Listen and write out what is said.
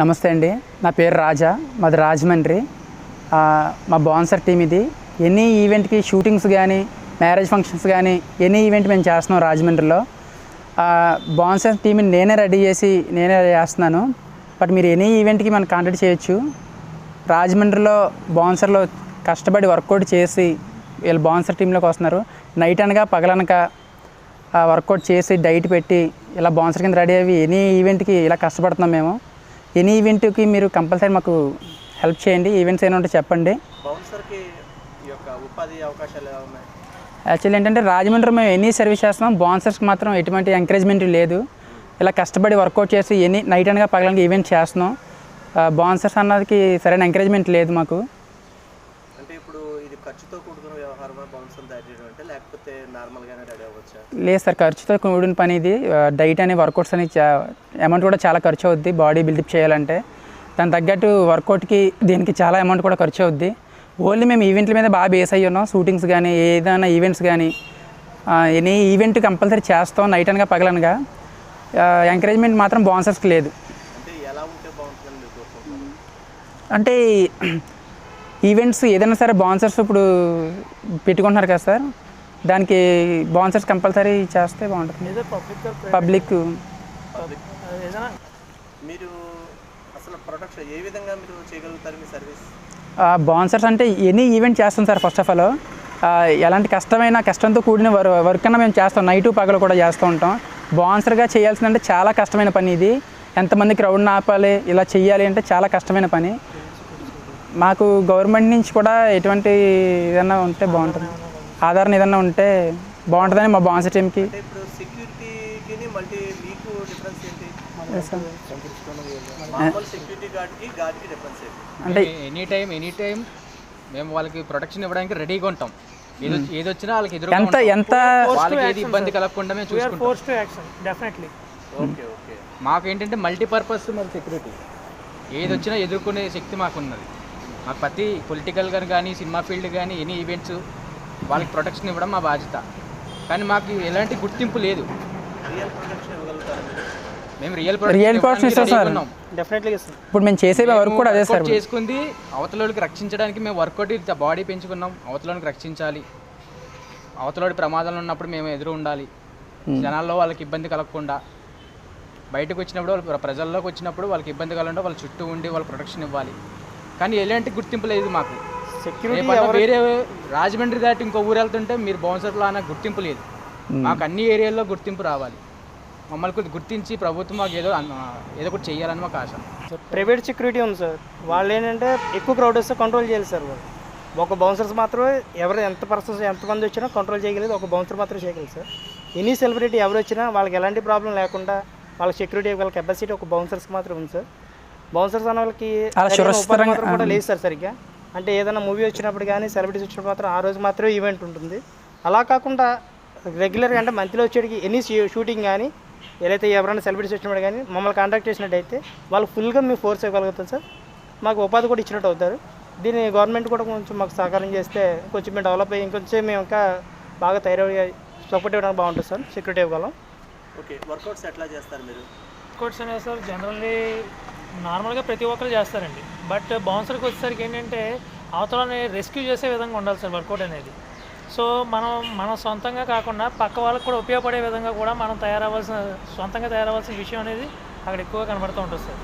నమస్తే అండి. నా పేరు రాజా. మాది రాజమండ్రి. మా బాన్సర్ టీం ఇది. ఎనీ ఈవెంట్కి షూటింగ్స్ కానీ మ్యారేజ్ ఫంక్షన్స్ కానీ ఎనీ ఈవెంట్ మేము చేస్తున్నాం రాజమండ్రిలో. బాన్సర్ టీంని నేనే రెడీ చేసి నేనే చేస్తున్నాను. బట్ మీరు ఎనీ ఈవెంట్కి మనం కాంటాక్ట్ చేయొచ్చు. రాజమండ్రిలో బాన్సర్లో కష్టపడి వర్కౌట్ చేసి వీళ్ళు బాన్సర్ టీంలోకి వస్తున్నారు. నైట్ అనగా పగలనక వర్కౌట్ చేసి డైట్ పెట్టి ఇలా బాన్సర్ కింద రెడీ అయ్యి ఎనీ ఈవెంట్కి ఇలా కష్టపడుతున్నాం మేము. ఎనీ ఈవెంట్కి మీరు కంపల్సరీ మాకు హెల్ప్ చేయండి ఈవెంట్స్ ఏమైనా ఉంటే చెప్పండి. ఉపాధి అవకాశాలు ఉన్నాయి? యాక్చువల్లీ ఏంటంటే రాజమండ్రి మేము ఎనీ సర్వీస్ చేస్తున్నాం బాన్సర్స్కి మాత్రం ఎటువంటి ఎంకరేజ్మెంట్ లేదు. ఇలా కష్టపడి వర్కౌట్ చేసి ఎనీ నైట్ అనగా పగలనగా ఈవెంట్ చేస్తున్నాం. బాన్సర్స్ అన్నదికి సరైన ఎంకరేజ్మెంట్ లేదు మాకు. అంటే ఇప్పుడు ఇది ఖర్చుతో కూడుకున్న వ్యవహారమా బౌన్సర్ తయారు చేయడం అంటే లేకపోతే నార్మల్గానే రెడీ అవ్వచ్చా? లేదు సార్ ఖర్చుతో కూడిన పని ఇది. డైట్ అని వర్కౌట్స్ అని అమౌంట్ కూడా చాలా ఖర్చు అవుద్ది బాడీ బిల్డప్ చేయాలంటే. దాని తగ్గట్టు వర్కౌట్కి దీనికి చాలా అమౌంట్ కూడా ఖర్చు అవుద్ది. ఓన్లీ మేము ఈవెంట్ల మీద బాగా బేస్ అయ్యి ఉన్నాం. షూటింగ్స్ కానీ ఏదైనా ఈవెంట్స్ కానీ ఎనీ ఈవెంట్ కంపల్సరీ చేస్తాం. నైట్ అనగా పగలనగా. ఎంకరేజ్మెంట్ మాత్రం బాన్సర్స్కి లేదు. అంటే ఈవెంట్స్ ఏదైనా సరే బాన్సర్స్ ఇప్పుడు పెట్టుకుంటున్నారు కదా సార్. దానికి బాన్సర్స్ కంపల్సరీ చేస్తే బాగుంటుంది. పబ్లిక్ ఏదైనా మీరు అసలు ప్రొడక్షన్ ఏ విధంగా మీరు చేయగలుగుతారు మీ సర్వీస్ బాన్సర్స్ అంటే ఎనీ ఈవెంట్ చేస్తాం సార్ ఫస్ట్ ఆఫ్ ఆల్ ఎలాంటి కష్టమైన కష్టంతో కూడిన వర్ వర్క్ అన్న మేము చేస్తాం. నైట్ పగలు కూడా చేస్తూ ఉంటాం. బాన్సర్గా చేయాల్సిందంటే చాలా కష్టమైన పని ఇది. ఎంతమంది క్రౌడ్ని ఆపాలి ఇలా చేయాలి అంటే చాలా కష్టమైన పని. మాకు గవర్నమెంట్ నుంచి కూడా ఎటువంటి ఏదన్నా ఉంటే బాగుంటుంది. ఆధారం ఏదన్నా ఉంటే బాగుంటుందని మా బాన్సర్ టీంకి అంటే ఇప్పుడు సెక్యూరిటీకి మళ్ళీ మీకు డిఫరెన్స్ ఏంటి? మామూలు సెక్యూరిటీ గార్డ్కి గార్డ్కి డిఫరెన్స్ ఏంటి? అంటే ఎనీ టైం ఎనీ టైం మేము వాళ్ళకి ప్రొటెక్షన్ ఇవ్వడానికి రెడీగా ఉంటాం. ఏది ఏది వచ్చినా వాళ్ళకి ఎదురు ఎంత ఎంత వాళ్ళకి ఏది ఇబ్బంది కలగకుండా మేము చూసుకుంటాం. ఓకే ఓకే మాకు ఏంటంటే మల్టీపర్పస్ మరి సెక్యూరిటీ ఏది వచ్చినా ఎదుర్కొనే శక్తి మాకు ఉన్నది మాకు ప్రతి పొలిటికల్ కానీ సినిమా ఫీల్డ్ కానీ ఎనీ ఈవెంట్స్ వాళ్ళకి ప్రొటెక్షన్ ఇవ్వడం మా బాధ్యత. కానీ మాకు ఎలాంటి గుర్తింపు లేదు. మేము రియల్ ఇస్తాం సార్. డెఫినెట్లీ ఇప్పుడు మేము చేసే వర్క్ కూడా అదే సార్ చేసుకుంది. అవతలోడికి రక్షించడానికి మేము వర్కౌట్ బాడీ పెంచుకున్నాం. అవతలోనికి రక్షించాలి. అవతలోడి ప్రమాదాలు ఉన్నప్పుడు మేము ఎదురు ఉండాలి. జనాల్లో వాళ్ళకి ఇబ్బంది కలగకుండా. బయటకు వచ్చినప్పుడు వాళ్ళు ప్రజల్లోకి వచ్చినప్పుడు వాళ్ళకి ఇబ్బంది కలగకుండా వాళ్ళ చుట్టూ ఉండి వాళ్ళ ప్రొటెక్షన్ ఇవ్వాలి. కానీ ఎలాంటి గుర్తింపు లేదు మాకు. సెక్యూరిటీ వేరే రాజమండ్రి దాటి ఇంకో ఊరు వెళ్తుంటే మీరు బౌన్సర్లో అన్న గుర్తింపు లేదు. మాకు అన్ని ఏరియాల్లో గుర్తింపు రావాలి. మమ్మల్ని కొద్ది గుర్తించి ప్రభుత్వం మాకు ఏదో ఏదో ఒకటి చేయాలని మాకు ఆశ. ప్రైవేట్ సెక్యూరిటీ ఉంది సార్. వాళ్ళు ఏంటంటే ఎక్కువ క్రౌడ్ వస్తే కంట్రోల్ చేయాలి సార్ వాళ్ళు. ఒక బౌన్సర్స్ మాత్రమే ఎవరు ఎంత పర్సన్స్ ఎంతమంది వచ్చినా కంట్రోల్ చేయగలేదు ఒక బౌన్సర్ మాత్రం చేయగలదు సార్. ఎనీ సెలబ్రిటీ ఎవరు వచ్చినా వాళ్ళకి ఎలాంటి ప్రాబ్లం లేకుండా వాళ్ళకి సెక్యూరిటీ ఇవ్వగల కెపాసిటీ ఒక బౌన్సర్స్కి మాత్రం ఉంది సార్. బౌన్సర్స్ అన్న వాళ్ళకి కూడా లేదు సార్ సరిగ్గా. అంటే ఏదైనా మూవీ వచ్చినప్పుడు కానీ సెలబ్రిటీస్ వచ్చినప్పుడు మాత్రం ఆ రోజు మాత్రమే ఈవెంట్ ఉంటుంది. అలా కాకుండా రెగ్యులర్గా అంటే మంత్లీ వచ్చేటికి ఎనీ షూటింగ్ కానీ ఏదైతే ఎవరైనా సెలబ్రిటీస్ వచ్చినప్పుడు కానీ మమ్మల్ని కాంటాక్ట్ చేసినట్టయితే వాళ్ళు ఫుల్గా మేము ఫోర్స్ ఇవ్వగలుగుతాం సార్. మాకు ఉపాధి కూడా ఇచ్చినట్టు అవుతారు. దీన్ని గవర్నమెంట్ కూడా కొంచెం మాకు సహకారం చేస్తే కొంచెం మేము డెవలప్ అయ్యి ఇంకొంచెం మేము ఇంకా బాగా తయారయ్యి సపోర్ట్ ఇవ్వడానికి బాగుంటుంది సార్. సెక్యూరిటీ ఇవ్వగలం. ఓకే వర్కౌట్స్ ఎట్లా చేస్తారు మీరు? కోర్స్ అనేది సార్ జనరల్లీ నార్మల్గా ప్రతి ఒక్కరు చేస్తారండి. బట్ బౌన్సర్కి వచ్చేసరికి ఏంటంటే అవతలని రెస్క్యూ చేసే విధంగా ఉండాలి సార్ వర్కౌట్ అనేది. సో మనం మనం సొంతంగా కాకుండా పక్క వాళ్ళకి కూడా ఉపయోగపడే విధంగా కూడా మనం తయారవ్వాల్సిన సొంతంగా తయారవ్వాల్సిన విషయం అనేది అక్కడ ఎక్కువగా కనబడుతూ ఉంటుంది సార్.